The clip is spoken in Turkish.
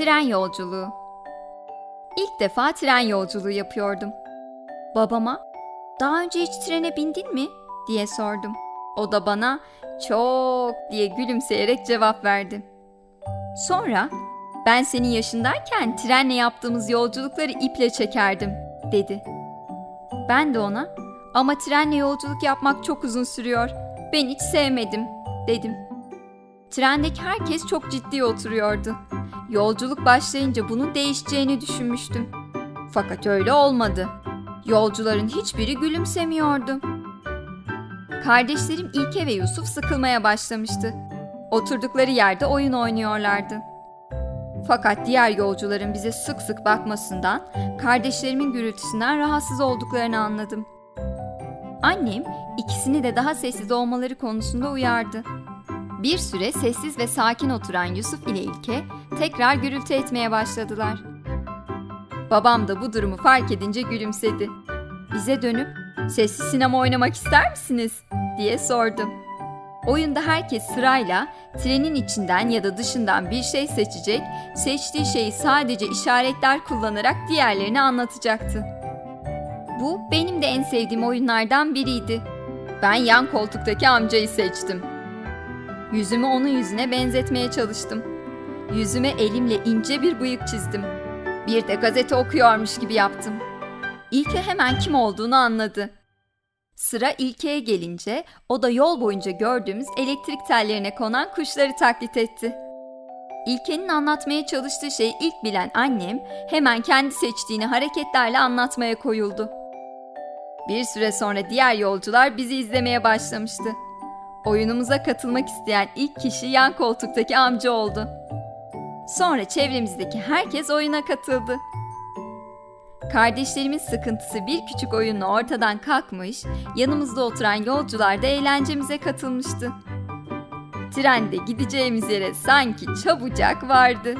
Tren yolculuğu. İlk defa tren yolculuğu yapıyordum. Babama, daha önce hiç trene bindin mi diye sordum. O da bana çok diye gülümseyerek cevap verdi. Sonra ben senin yaşındayken trenle yaptığımız yolculukları iple çekerdim dedi. Ben de ona ama trenle yolculuk yapmak çok uzun sürüyor. Ben hiç sevmedim dedim. Trendeki herkes çok ciddi oturuyordu. Yolculuk başlayınca bunun değişeceğini düşünmüştüm. Fakat öyle olmadı. Yolcuların hiçbiri gülümsemiyordu. Kardeşlerim İlke ve Yusuf sıkılmaya başlamıştı. Oturdukları yerde oyun oynuyorlardı. Fakat diğer yolcuların bize sık sık bakmasından, kardeşlerimin gürültüsünden rahatsız olduklarını anladım. Annem ikisini de daha sessiz olmaları konusunda uyardı. Bir süre sessiz ve sakin oturan Yusuf ile İlke tekrar gürültü etmeye başladılar. Babam da bu durumu fark edince gülümsedi. Bize dönüp sessiz sinema oynamak ister misiniz diye sordum. Oyunda herkes sırayla trenin içinden ya da dışından bir şey seçecek, seçtiği şeyi sadece işaretler kullanarak diğerlerine anlatacaktı. Bu benim de en sevdiğim oyunlardan biriydi. Ben yan koltuktaki amcayı seçtim. Yüzümü onun yüzüne benzetmeye çalıştım. Yüzüme elimle ince bir bıyık çizdim. Bir de gazete okuyormuş gibi yaptım. İlke hemen kim olduğunu anladı. Sıra İlke'ye gelince o da yol boyunca gördüğümüz elektrik tellerine konan kuşları taklit etti. İlke'nin anlatmaya çalıştığı şeyi ilk bilen annem hemen kendi seçtiğini hareketlerle anlatmaya koyuldu. Bir süre sonra diğer yolcular bizi izlemeye başlamıştı. Oyunumuza katılmak isteyen ilk kişi yan koltuktaki amca oldu. Sonra çevremizdeki herkes oyuna katıldı. Kardeşlerimin sıkıntısı bir küçük oyunla ortadan kalkmış, yanımızda oturan yolcular da eğlencemize katılmıştı. Trende gideceğimiz yere sanki çabucak vardı.